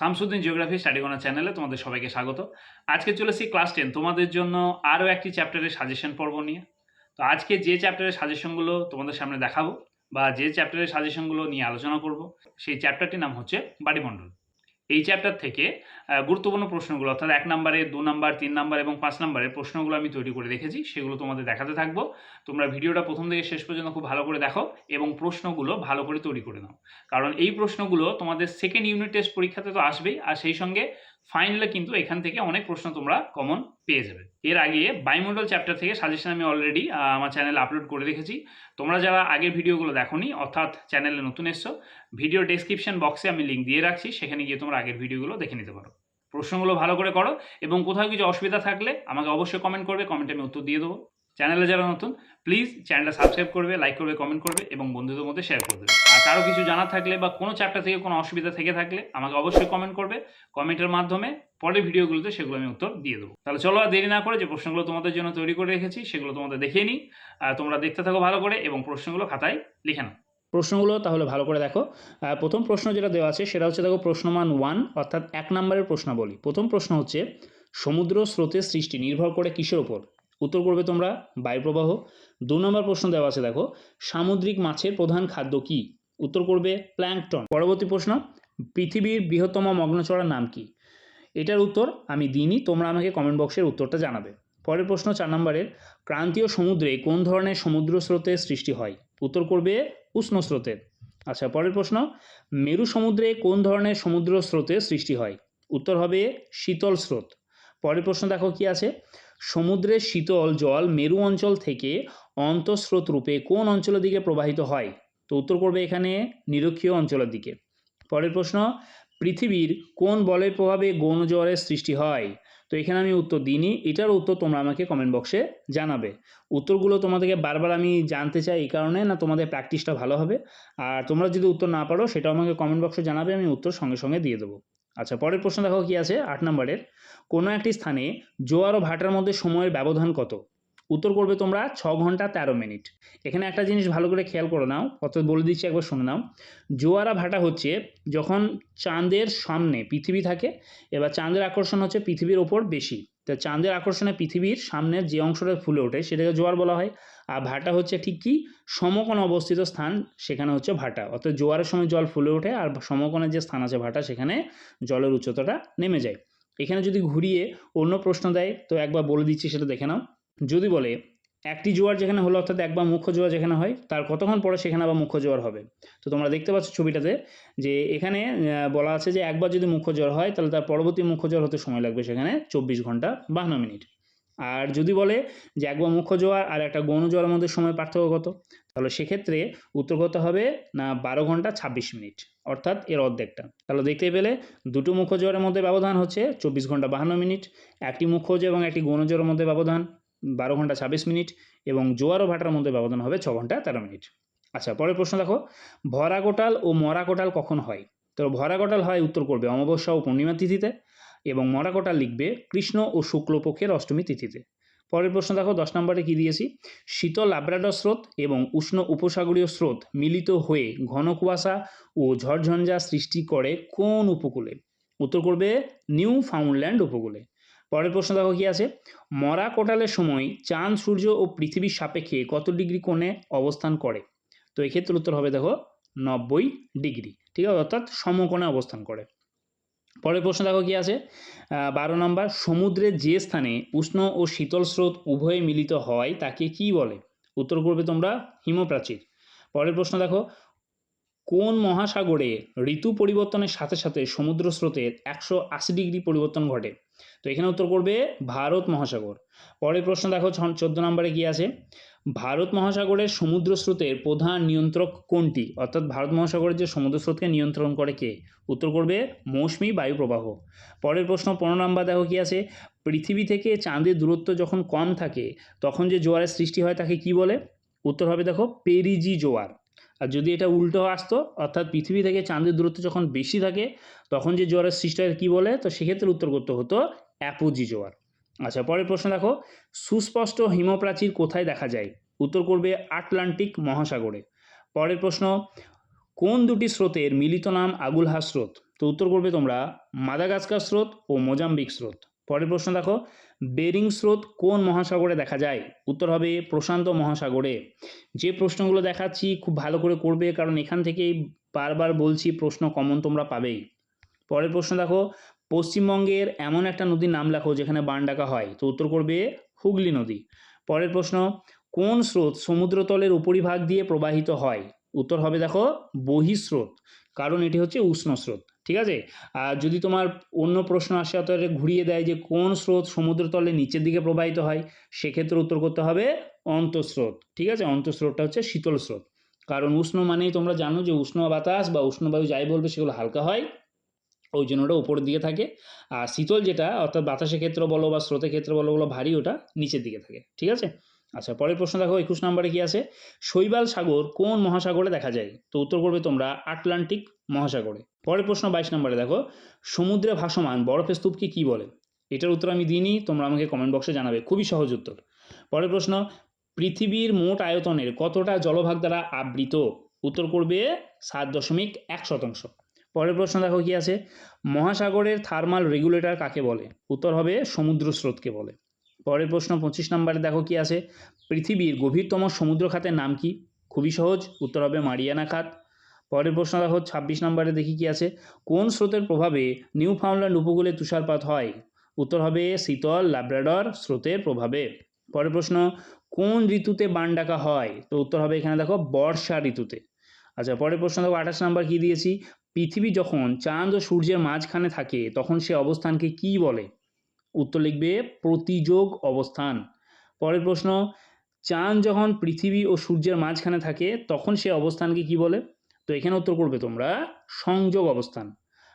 Shamsuddin geography study corner চ্যানেলে তোমাদের সবাইকে স্বাগত। আজকে চলেছি ক্লাস টেন তোমাদের জন্য আরও একটি চ্যাপ্টারের সাজেশন পর্ব নিয়ে। তো আজকে যে চ্যাপ্টারের সাজেশনগুলো তোমাদের সামনে দেখাবো বা যে চ্যাপ্টারের সাজেশনগুলো নিয়ে আলোচনা করব, সেই চ্যাপ্টারটির নাম হচ্ছে বাড়িমণ্ডল। এই চ্যাপ্টার থেকে গুরুত্বপূর্ণ প্রশ্নগুলো, অর্থাৎ এক নম্বরে দু নম্বর তিন নম্বর এবং পাঁচ নম্বরের প্রশ্নগুলো আমি তৈরি করে রেখেছি, সেগুলো তোমাদের দেখাতে থাকব। তোমরা ভিডিওটা প্রথম থেকে শেষ পর্যন্ত খুব ভালো করে দেখো এবং প্রশ্নগুলো ভালো করে তৈরি করে নাও। কারণ এই প্রশ্নগুলো তোমাদের সেকেন্ড ইউনিট টেস্ট পরীক্ষাতে তো আসবেই, আর সেই সঙ্গে ফাইনালে কিন্তু এখান থেকে অনেক প্রশ্ন তোমরা কমন পেয়ে যাবে। এর আগে বায়ুমণ্ডল চ্যাপ্টার থেকে সাজেশন আমি অলরেডি আমার চ্যানেলে আপলোড করে রেখেছি। তোমরা যারা আগের ভিডিওগুলো দেখোনি, অর্থাৎ চ্যানেলে নতুন এসছো ভিডিও ডেসক্রিপশন বক্সে আমি লিঙ্ক দিয়ে রাখছি, সেখানে গিয়ে তোমরা আগের ভিডিওগুলো দেখে নিতে পারো। প্রশ্নগুলো ভালো করে করো এবং কোথাও কিছু অসুবিধা থাকলে আমাকে অবশ্যই কমেন্ট করবে কমেন্টে আমি উত্তর দিয়ে দেবো। চ্যানেলে যারা নতুন প্লিজ চ্যানেলটা সাবস্ক্রাইব করবে লাইক করবে কমেন্ট করবে এবং বন্ধুদের মধ্যে শেয়ার করবে আর কারও কিছু জানার থাকলে বা কোনো চ্যাপ্টার থেকে কোনো অসুবিধা থেকে থাকলে আমাকে অবশ্যই কমেন্ট করবে। কমেন্টের মাধ্যমে পরের ভিডিওগুলোতে সেগুলো আমি উত্তর দিয়ে দেবো। তাহলে চলো আর দেরি না করে যে প্রশ্নগুলো তোমাদের জন্য তৈরি করে রেখেছি, সেগুলো তোমাদের দেখিয়ে নিই। আর তোমরা দেখতে থাকো ভালো করে এবং প্রশ্নগুলো খাতায় লিখে নাও। প্রশ্নগুলো তাহলে ভালো করে দেখো। প্রথম প্রশ্ন যেটা দেওয়া আছে সেটা হচ্ছে দেখো প্রশ্নমান ওয়ান অর্থাৎ এক নম্বরের প্রশ্নাবলী। প্রথম প্রশ্ন হচ্ছে, সমুদ্র স্রোতের সৃষ্টি নির্ভর করে কিসের ওপর উত্তর করবে তোমরা বায়ুপ্রবাহ, দু নম্বর প্রশ্ন দেওয়া আছে, দেখো, সামুদ্রিক মাছের প্রধান খাদ্য কি? উত্তর করবে প্ল্যাঙ্কটন পরবর্তী প্রশ্ন, পৃথিবীর বৃহত্তম মগ্নচড়ার নাম কি? এটার উত্তর আমি দিইনি, তোমরা আমাকে কমেন্ট বক্সের উত্তরটা জানাবে। পরের প্রশ্ন, চার নম্বরের, ক্রান্তীয় সমুদ্রে কোন ধরনের সমুদ্র স্রোতের সৃষ্টি হয়? উত্তর করবে উষ্ণ স্রোতের। আচ্ছা পরের প্রশ্ন, মেরু সমুদ্রে কোন ধরনের সমুদ্র স্রোতের সৃষ্টি হয়? উত্তর হবে শীতল স্রোত। পরের প্রশ্ন দেখো কি আছে সমুদ্রের শীতল জল মেরু অঞ্চল থেকে অন্তঃস্রোত রূপে কোন অঞ্চলের দিকে প্রবাহিত হয়? তো উত্তর করবে এখানে নিরক্ষীয় অঞ্চলের দিকে। পরের প্রশ্ন, পৃথিবীর কোন বলের প্রভাবে গৌণ জোয়ারের সৃষ্টি হয়? তো এখানে আমি উত্তর দিইনি, এটার উত্তর তোমরা আমাকে কমেন্ট বক্সে জানাবে। উত্তরগুলো তোমাদেরকে বারবার আমি জানতে চাই এই কারণে, না তোমাদের প্র্যাকটিসটা ভালো হবে। আর তোমরা যদি উত্তর না পারো, সেটাও আমাকে কমেন্ট বক্সে জানাবে, আমি উত্তর সঙ্গে সঙ্গে দিয়ে দেবো। আচ্ছা পরের প্রশ্ন দেখো কি আছে? আট নম্বরের। কোনো একটি স্থানে জোয়ার ও ভাটার মধ্যে সময়ের ব্যবধান কত? উত্তর করবে তোমরা ছ ঘণ্টা তেরো মিনিট। এখানে একটা জিনিস ভালো করে খেয়াল করে নাও, অর্থাৎ বলে দিচ্ছি একবার শুনে নাও। জোয়ারা ভাটা হচ্ছে যখন চাঁদের সামনে পৃথিবী থাকে, এবার চাঁদের আকর্ষণ হচ্ছে পৃথিবীর ওপর বেশি। তো চাঁদের আকর্ষণে পৃথিবীর সামনের যে অংশটা ফুলে ওঠে সেটাকে জোয়ার বলা হয়। আর ভাটা হচ্ছে ঠিক কি? সমকোণে অবস্থিত স্থান, সেখানে হচ্ছে ভাটা। অর্থাৎ জোয়ারের সময় জল ফুলে ওঠে আর সমকোণের যে স্থান আছে ভাটা, সেখানে জলের উচ্চতাটা নেমে যায়। এখানে যদি ঘুরিয়ে অন্য প্রশ্ন দেয়, তো একবার বলে দিচ্ছি সেটা দেখে নাও। যদি বলে, একটি জোয়ার যেখানে হলো অর্থাৎ একবার মুখ্য জোয়ার যেখানে হয়, তার কতক্ষণ পরে সেখানে আবার মুখ্য জোয়ার হবে? তো তোমরা দেখতে পাচ্ছ ছবিটাতে যে এখানে বলা আছে যে একবার যদি মুখ্য জ্বর হয়, তাহলে তার পরবর্তী মুখ্য জ্বর হতে সময় লাগবে সেখানে চব্বিশ ঘণ্টা বাহান্ন মিনিট। আর যদি বলে যে একবার মুখ্য জোয়ার আর একটা গৌণ জোয়ারের মধ্যে সময় পার্থক্য কত? তাহলে সেক্ষেত্রে উত্তর করতে হবে, না, বারো ঘণ্টা ছাব্বিশ মিনিট, অর্থাৎ এর অর্ধেকটা। তাহলে দেখতে পেলে, দুটো মুখ্য জোয়ারের মধ্যে ব্যবধান হচ্ছে চব্বিশ ঘণ্টা বাহান্ন মিনিট, একটি মুখ্য জোয়ার এবং একটি গৌণ জোয়ারের মধ্যে ব্যবধান। বারো ঘণ্টা ছাব্বিশ মিনিট এবং জোয়ার ও ভাটার মধ্যে ব্যবধান হবে ছ ঘণ্টা তেরো মিনিট। আচ্ছা পরের প্রশ্ন দেখো, ভরা কোটাল ও মরা কোটাল কখন হয়? তো ভরা কোটাল হয় উত্তর করবে অমাবস্যা ও পূর্ণিমা তিথিতে এবং মরা কোটাল লিখবে কৃষ্ণ ও শুক্লপক্ষের অষ্টমী তিথিতে। পরের প্রশ্ন দেখো, দশ নম্বরে কি দিয়েছি? শীতল লাব্রাডর স্রোত এবং উষ্ণ উপসাগরীয় স্রোত মিলিত হয়ে ঘন কুয়াশা ও ঝড়ঝঞ্ঝা সৃষ্টি করে কোন উপকূলে? উত্তর করবে নিউ ফাউন্ডল্যান্ড উপকূলে। পরের প্রশ্ন দেখো কি আছে? মরা কোটালের সময় চাঁদ, সূর্য ও পৃথিবীর সাপেক্ষে কত ডিগ্রি কোণে অবস্থান করে? তো এক্ষেত্রে উত্তর হবে দেখো, নব্বই ডিগ্রি। ঠিক আছে? অর্থাৎ সমকোণে অবস্থান করে। পরের প্রশ্ন দেখো কি আছে? বারো নম্বর, সমুদ্রের যে স্থানে উষ্ণ ও শীতল স্রোত উভয়ে মিলিত হয় তাকে কি বলে? উত্তর করবে তোমরা হিমপ্রাচীর। পরের প্রশ্ন দেখো, কোন মহাসাগরে ঋতু পরিবর্তনের সাথে সাথে সমুদ্র স্রোতের একশো আশি ডিগ্রি পরিবর্তন ঘটে? তো এখানে উত্তর করবে ভারত মহাসাগর। পরের প্রশ্ন দেখো চোদ্দ নম্বরে কি আছে? ভারত মহাসাগরের সমুদ্র স্রোতের প্রধান নিয়ন্ত্রক কোনটি? অর্থাৎ ভারত মহাসাগরের যে সমুদ্র স্রোতকে নিয়ন্ত্রণ করে কে? উত্তর করবে মৌসুমি বায়ু প্রবাহ পরের প্রশ্ন, পনেরো নম্বর দেখো কি আছে? পৃথিবী থেকে চাঁদের দূরত্ব যখন কম থাকে, তখন যে জোয়ারের সৃষ্টি হয় তাকে কি বলে? উত্তর হবে দেখো, পেরিজি জোয়ার। আর যদি এটা উল্টো আসতো, অর্থাৎ পৃথিবী থেকে চাঁদের দূরত্ব যখন বেশি থাকে, তখন যে জোয়ারের সৃষ্টি হয় কী বলে, তো সেক্ষেত্রে উত্তর করতে হতো অ্যাপোজি জোয়ার। আচ্ছা পরের প্রশ্ন দেখো, সুস্পষ্ট হিমপ্রাচীর কোথায় দেখা যায়? উত্তর করবে আটলান্টিক মহাসাগরে। পরের প্রশ্ন, কোন দুটি স্রোতের মিলিত নাম আগুলহা স্রোত? তো উত্তর করবে তোমরা মাদাগাস্কার স্রোত ও মোজাম্বিক স্রোত। পরের প্রশ্ন দেখো বেরিং স্রোত কোন মহাসাগরে দেখা যায়? উত্তর হবে প্রশান্ত মহাসাগরে। যে প্রশ্নগুলো দেখাচ্ছি খুব ভালো করে করবে, কারণ এখান থেকেই বারবার বলছি প্রশ্ন কমন তোমরা পাবেই। পরের প্রশ্ন দেখো, পশ্চিমবঙ্গের এমন একটা নদীর নাম লেখো যেখানে বান ডাকা হয়, তো উত্তর করবে হুগলি নদী। পরের প্রশ্ন, কোন স্রোত সমুদ্রতলের উপরিভাগ দিয়ে প্রবাহিত হয়? উত্তর হবে দেখো বহিঃস্রোত, কারণ এটি হচ্ছে উষ্ণ স্রোত। ঠিক আছে? আর যদি তোমার অন্য প্রশ্ন আসে, অতএব ঘুরিয়ে দেয় যে কোন স্রোত সমুদ্রতলের নিচের দিকে প্রবাহিত হয়, সেক্ষেত্রে উত্তর করতে হবে অন্তঃস্রোত। ঠিক আছে? অন্তঃস্রোতটা হচ্ছে শীতল স্রোত। কারণ উষ্ণ মানেই তোমরা জানো যে উষ্ণ বাতাস বা উষ্ণ বায়ু যাই বলবে, সেগুলো হালকা হয়, ওই জন্য ওটা উপরের দিকে থাকে। আর শীতল যেটা, অর্থাৎ বাতাসের ক্ষেত্রে বলো বা স্রোতের ক্ষেত্রে বলো, ওগুলো ভারী, ওটা নিচের দিকে থাকে। ঠিক আছে? আচ্ছা পরের প্রশ্ন দেখো, একুশ নম্বরে কি আছে? শৈবাল সাগর কোন মহাসাগরে দেখা যায়? তো উত্তর করবে তোমরা আটলান্টিক মহাসাগরে। পরের প্রশ্ন বাইশ নম্বরে দেখো, সমুদ্রে ভাসমান বরফের স্তূপকে কী বলে? এটার উত্তর আমি দিইনি, তোমরা আমাকে কমেন্ট বক্সে জানাবে, খুবই সহজ উত্তর। পরের প্রশ্ন, পৃথিবীর মোট আয়তনের কতটা জলভাগ দ্বারা আবৃত? উত্তর করবে সাত দশমিক এক শতাংশ। পরের প্রশ্ন দেখো কি আছে, মহাসাগরের থার্মাল রেগুলেটর কাকে বলে? উত্তর হবে সমুদ্র স্রোতকে বলে। পরের প্রশ্ন পঁচিশ নম্বরে দেখো কি আছে, পৃথিবীর গভীরতম সমুদ্র খাতের নাম কি? খুবই সহজ, উত্তর হবে মারিয়ানা খাত। পরের প্রশ্ন দেখো, ছাব্বিশ নম্বরে দেখি কি আছে? কোন স্রোতের প্রভাবে নিউ ফাউন্ডল্যান্ড উপকূলে তুষারপাত হয়? উত্তর হবে শীতল ল্যাব্রাডর স্রোতের প্রভাবে। পরের প্রশ্ন, কোন ঋতুতে বান ডাকা হয়? তো উত্তর হবে এখানে দেখো, বর্ষা ঋতুতে। আচ্ছা পরের প্রশ্ন দেখো, আঠাশ নাম্বার কী দিয়েছি? পৃথিবী যখন চাঁদ ও সূর্যের মাঝখানে থাকে, তখন সে অবস্থানকে কি বলে? উত্তর লিখবে, প্রতিযোগ অবস্থান। পরের প্রশ্ন, চাঁদ যখন পৃথিবী ও সূর্যের মাঝখানে থাকে, তখন সে অবস্থানকে কি বলে? তো এখানে উত্তর করবে তোমরা সংযোগ অবস্থান।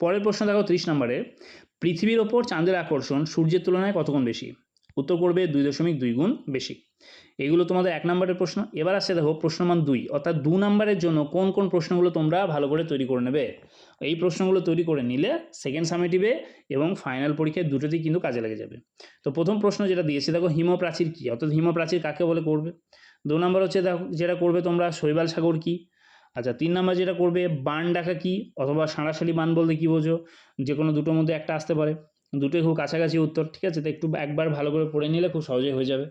পরের প্রশ্ন দেখো ত্রিশ নম্বরে, পৃথিবীর ওপর চাঁদের আকর্ষণ সূর্যের তুলনায় কতক্ষণ বেশি? উত্তর করবে দুই দশমিক দুই গুণ বেশি। এগুলো তোমাদের এক নম্বরের প্রশ্ন। এবার আসছে দেখো প্রশ্নমান দুই, অর্থাৎ দু নম্বরের জন্য কোন কোন প্রশ্নগুলো তোমরা ভালো করে তৈরি করে নেবে? এই প্রশ্নগুলো তৈরি করে নিলে সেকেন্ড সামেটিভে এবং ফাইনাল পরীক্ষায় দুটোতেই কিন্তু কাজে লেগে যাবে। তো প্রথম প্রশ্ন যেটা দিয়েছে দেখো হিমপ্রাচীর কী? অর্থাৎ হিমপ্রাচীর কাকে বলে করবে? দু নম্বর হচ্ছে দেখো যেটা করবে তোমরা শৈবাল সাগর কী? আচ্ছা তিন নাম্বার যেটা করবে, বান ডাকা কি অথবা সাঁড়াশালি বান বলতে কী বোঝো? যে কোনো দুটোর মধ্যে একটা আসতে পারে। দুটোই খুব কাছাকাছি উত্তর, ঠিক আছে? তো একটু একবার ভালো করে পড়ে নিলে খুব সহজেই হয়ে যাবে।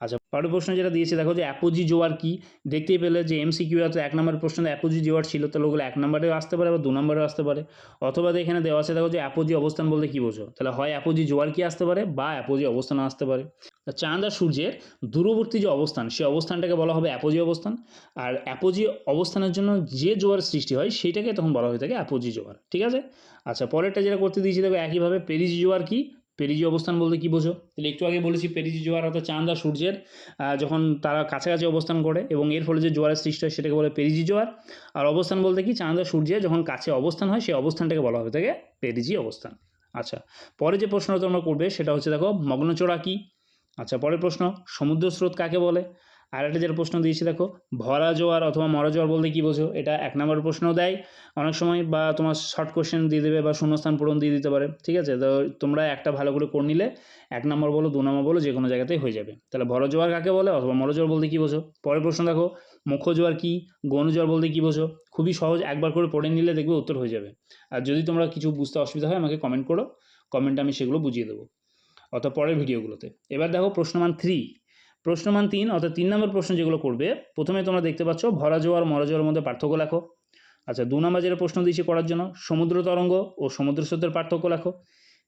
আচ্ছা পরের প্রশ্ন যেটা দিয়েছে, দেখো যে অ্যাপোজি জোয়ার কি? দেখতেই পেলে যে এমসি কিউ তো এক নম্বরের প্রশ্ন অ্যাপোজি জোয়ার ছিল, তাহলে ওগুলো এক নম্বরেও আসতে পারে বা দু নম্বরেও আসতে পারে। অথবা এখানে দেওয়া আছে, দেখো যে অ্যাপোজি অবস্থান বলতে কী বোঝো? তাহলে হয় অ্যাপোজি জোয়ার কি আসতে পারে বা অ্যাপোজি অবস্থান আসতে পারে। চাঁদ আর সূর্যের দূরবর্তী যে অবস্থান সেই অবস্থানটাকে বলা হবে অ্যাপোজি অবস্থান। আর অ্যাপোজি অবস্থানের জন্য যে জোয়ার সৃষ্টি হয় সেইটাকে তখন বলা হয়ে থাকে অ্যাপোজি জোয়ার। ঠিক আছে? আচ্ছা পরেরটা যেটা করতে দিয়েছি, দেখো একইভাবে পেরিজি জোয়ার কি? পেরিজি অবস্থান বলতে কী বোঝো? তাহলে একটু আগে বলেছি পেরিজি জোয়ার অর্থাৎ চাঁদ আর সূর্যের যখন তারা কাছাকাছি অবস্থান করে এবং এর ফলে যে জোয়ারের সৃষ্টি হয় সেটাকে বলে পেরিজি জোয়ার। আর অবস্থান বলতে কি? চাঁদ আর সূর্যের যখন কাছে অবস্থান হয় সেই অবস্থানটাকে বলা হয়ে থাকে পেরিজি অবস্থান। আচ্ছা পরে যে প্রশ্নটা তোমরা করবে সেটা হচ্ছে দেখো মগ্নচোরা কী আচ্ছা পরের প্রশ্ন সমুদ্র স্রোত কাকে বলে? আর একটা যেটা প্রশ্ন দিয়েছি, দেখো, ভরা জোয়ার অথবা মরা জোয়ার বলতে কী বোঝো? এটা এক নম্বর প্রশ্ন দেয়। অনেক সময় বা তোমার শর্ট কোশ্চেন দিয়ে দেবে বা শূন্যস্থান পূরণ দিয়ে দিতে পারে, ঠিক আছে? তো তোমরা একটা ভালো করে করে নিলে, এক নম্বর বলো, দু নম্বর বলো যে কোনো জায়গাতেই হয়ে যাবে। তাহলে ভরা জোয়ার কাকে বলে অথবা মরা জোয়ার বলতে কী বোঝো? পরের প্রশ্ন দেখো, মুখ্য জোয়ার কী? গৌণ জোয়ার বলতে কী বোঝো? খুবই সহজ, একবার করে পড়ে নিলে দেখবে উত্তর হয়ে যাবে। আর যদি তোমরা কিছু বুঝতে অসুবিধা হয়, আমাকে কমেন্ট করো কমেন্টে আমি সেগুলো বুঝিয়ে দেবো। অর্থাৎ পরের ভিডিওগুলোতে এবার দেখো প্রশ্নমান থ্রি প্রশ্নমান তিন, অর্থাৎ তিন নম্বর প্রশ্ন যেগুলো করবে, প্রথমে তোমরা দেখতে পাচ্ছ ভরা জোয়ার মরা জোয়ার মধ্যে পার্থক্য লেখো। আচ্ছা দু নম্বর যেটা প্রশ্ন দিয়েছি করার জন্য, সমুদ্র তরঙ্গ ও সমুদ্র স্রোতের পার্থক্য লেখো।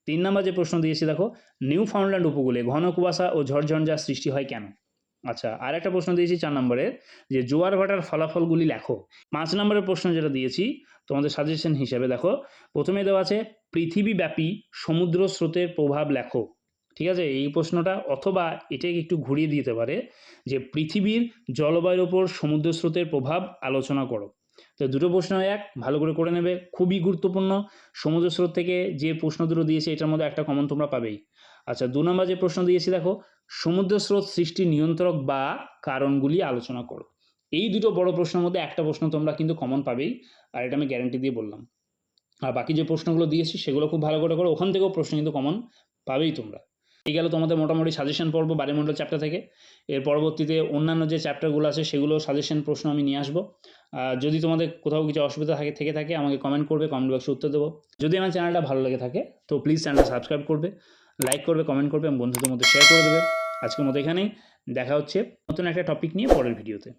তিন নম্বর যে প্রশ্ন দিয়েছি দেখো নিউ ফাউন্ডল্যান্ড উপকূলে ঘন কুয়াশা ও ঝড়ঝঞ্ঝার সৃষ্টি হয় কেন? আচ্ছা আর একটা প্রশ্ন দিয়েছি চার নম্বরের যে জোয়ার ভাটার ফলাফলগুলি লেখো। পাঁচ নম্বরের প্রশ্ন যেটা দিয়েছি, তোমাদের সাজেশন হিসেবে দেখো, প্রথমে দেওয়া আছে, পৃথিবীব্যাপী সমুদ্র স্রোতের প্রভাব লেখো। ঠিক আছে? এই প্রশ্নটা অথবা এটাকে একটু ঘুরিয়ে দিতে পারে যে পৃথিবীর জলবায়ুর ওপর সমুদ্র স্রোতের প্রভাব আলোচনা করো। তো দুটো প্রশ্ন এক, ভালো করে করে নেবে, খুবই গুরুত্বপূর্ণ। সমুদ্র স্রোত থেকে যে প্রশ্ন দুটো দিয়েছে, এটার মধ্যে একটা কমন তোমরা পাবেই। আচ্ছা দু নম্বর যে প্রশ্ন দিয়েছি, দেখো, সমুদ্র স্রোত সৃষ্টির নিয়ন্ত্রক বা কারণগুলি আলোচনা করো। এই দুটো বড় প্রশ্নের মধ্যে একটা প্রশ্ন তোমরা কিন্তু কমন পাবেই, আর এটা আমি গ্যারান্টি দিয়ে বললাম। আর বাকি যে প্রশ্নগুলো দিয়েছি, সেগুলো খুব ভালো করে করো, ওখান থেকেও প্রশ্ন কিন্তু কমন পাবেই তোমরা। এই গেল তোমাদের মোটামুটি সাজেশন পর্ব বাড়িমণ্ডল চ্যাপ্টার থেকে। এর পরবর্তীতে অন্যান্য যে চ্যাপ্টারগুলো আছে, সেগুলো সাজেশন প্রশ্ন আমি নিয়ে আসব। যদি তোমাদের কোথাও কিছু অসুবিধা থাকে, থেকে থাকে, আমাকে কমেন্ট করবে কমেন্ট বক্সে উত্তর দেবো। যদি আমার চ্যানেলটা ভালো লেগে থাকে, তো প্লিজ চ্যানেলটা সাবস্ক্রাইব করবে লাইক করবে কমেন্ট করবে, এবং বন্ধুদের মধ্যে শেয়ার করে দেবে। আজকের মতো এখানেই, দেখা হচ্ছে নতুন একটা টপিক নিয়ে পরের ভিডিওতে